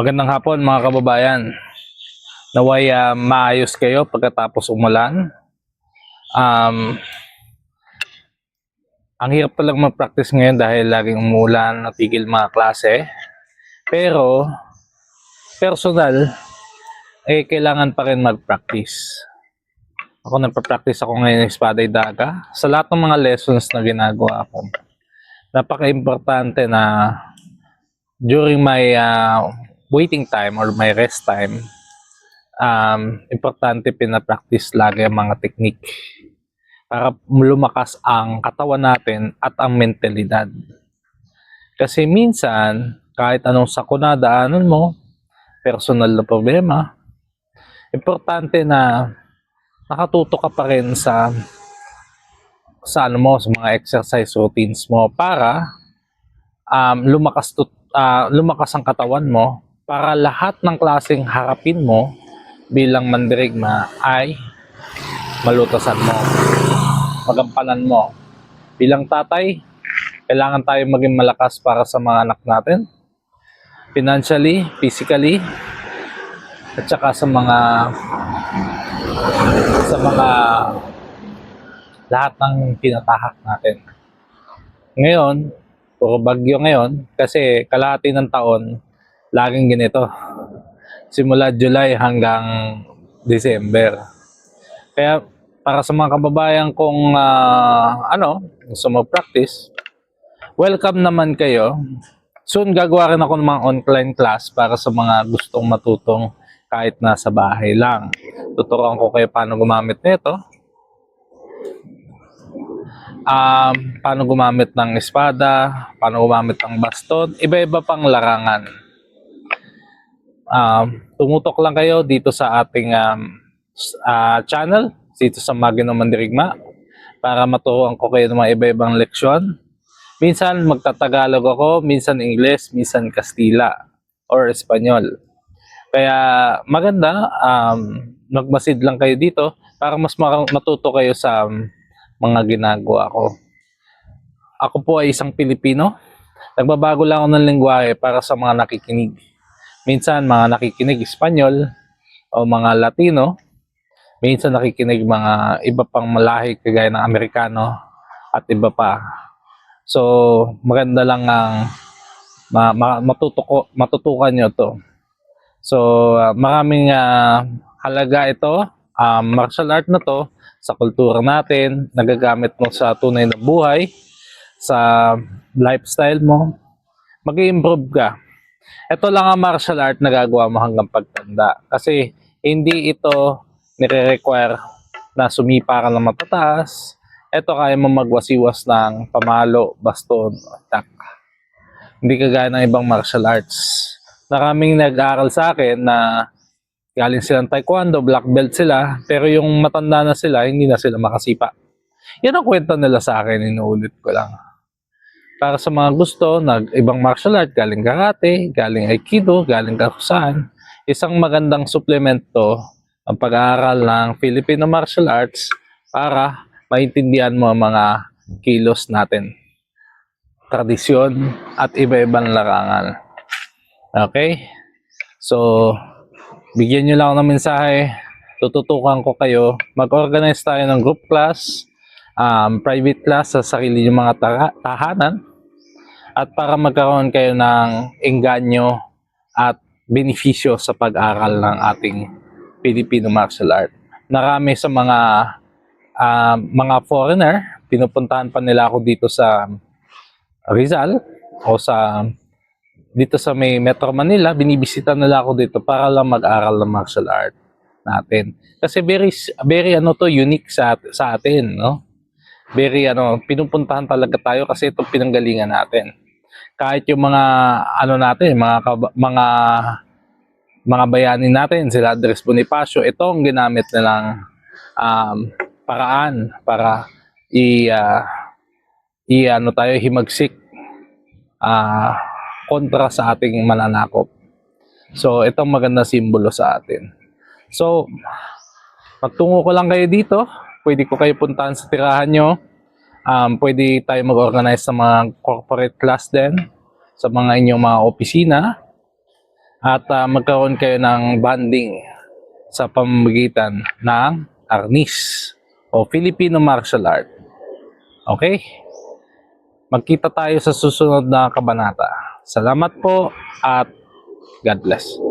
Magandang hapon mga kababayan. Naway ah, maayos kayo pagkatapos umulan. Um, ang hirap talaga mag-practice ngayon dahil laging umulan, natigil mga klase. Pero, personal, eh, kailangan pa rin mag-practice. Ako nagpa-practice ako ngayon ng Espada Daga. Sa lahat ng mga lessons na ginagawa ko, napaka-importante na during my uh, waiting time or my rest time, um, importante pinapractice lagi ang mga technique para lumakas ang katawan natin at ang mentalidad. Kasi minsan, kahit anong sakuna daanan mo, personal na problema, importante na nakatuto ka pa rin sa sa ano mo, sa mga exercise routines mo para um, lumakas to, ah, lumakas ang katawan mo para lahat ng klaseng harapin mo bilang mandirigma ay malutasan mo, magampanan mo. Bilang tatay, kailangan tayo maging malakas para sa mga anak natin. Financially, physically, at saka sa mga sa mga lahat ng tinatahak natin. Ngayon, puro bagyo ngayon kasi kalahati ng taon laging ganito. Simula July hanggang December. Kaya para sa mga kababayan kong ah, ano, gusto mag-practice, welcome naman kayo. Soon gagawa rin ako ng mga online class para sa mga gustong matutong kahit nasa bahay lang. Tuturuan ko kayo paano gumamit nito um, paano gumamit ng espada, paano gumamit ng baston, iba-iba pang larangan. Um, tumutok lang kayo dito sa ating um, ah, channel, dito sa Magino Mandirigma, para maturuan ko kayo ng mga iba-ibang leksyon. Minsan magtatagalog ako, minsan English, minsan Kastila or Espanyol. Kaya maganda, um, magmasid lang kayo dito para mas matuto kayo sa um, mga ginagawa ko. Ako po ay isang Pilipino. Nagbabago lang ako ng lingwahe para sa mga nakikinig. Minsan mga nakikinig Espanyol o mga Latino. Minsan nakikinig mga iba pang malahi kagaya ng Amerikano at iba pa. So maganda lang ang ma, ma, matutuko, matutukan nyo to. So ah, maraming ah, halaga ito. Um, martial art na to sa kultura natin, nagagamit mo sa tunay na buhay, sa lifestyle mo, mag improve ka. Ito lang ang martial art na gagawa mo hanggang pagtanda. Kasi hindi ito nire-require na sumipa ka ng matataas. Ito kaya mo magwasiwas ng pamalo, baston, attack. Hindi kagaya ng ibang martial arts. Maraming nag-aaral sa akin na galing silang taekwondo, black belt sila, pero yung matanda na sila, hindi na sila makasipa. Yan ang kwento nila sa akin, inuulit ko lang. Para sa mga gusto, nag ibang martial art, galing karate, galing aikido, galing kakusahan, isang magandang supplement to ang pag-aaral ng Filipino martial arts para maintindihan mo ang mga kilos natin. Tradisyon at iba-ibang larangan. Okay? So, bigyan nyo lang ako ng mensahe. Tututukan ko kayo. Mag-organize tayo ng group class, um, private class sa sarili yung mga taha- tahanan. At para magkaroon kayo ng engganyo at benepisyo sa pag-aral ng ating Filipino martial art. Narami sa mga ah, mga foreigner, pinupuntahan pa nila ako dito sa Rizal o sa dito sa may Metro Manila, binibisita nila ako dito para lang mag-aral ng martial art natin. Kasi very very ano to unique sa sa atin, no? Very ano, pinupuntahan talaga tayo kasi ito pinanggalingan natin. Kahit yung mga ano natin, mga mga mga bayani natin, sila Andres Bonifacio, ito ang ginamit nilang um, paraan para i ah, i ano tayo himagsik ah kontra sa ating mananakop. So, itong maganda simbolo sa atin. So, magtungo ko lang kayo dito. Pwede ko kayo puntahan sa tirahan nyo. Um, pwede tayo mag-organize sa mga corporate class din, sa mga inyong mga opisina. at ah, magkaroon kayo ng bonding sa pamamagitan ng Arnis o Filipino Martial Art. Okay? Magkita tayo sa susunod na kabanata. Salamat po at God bless.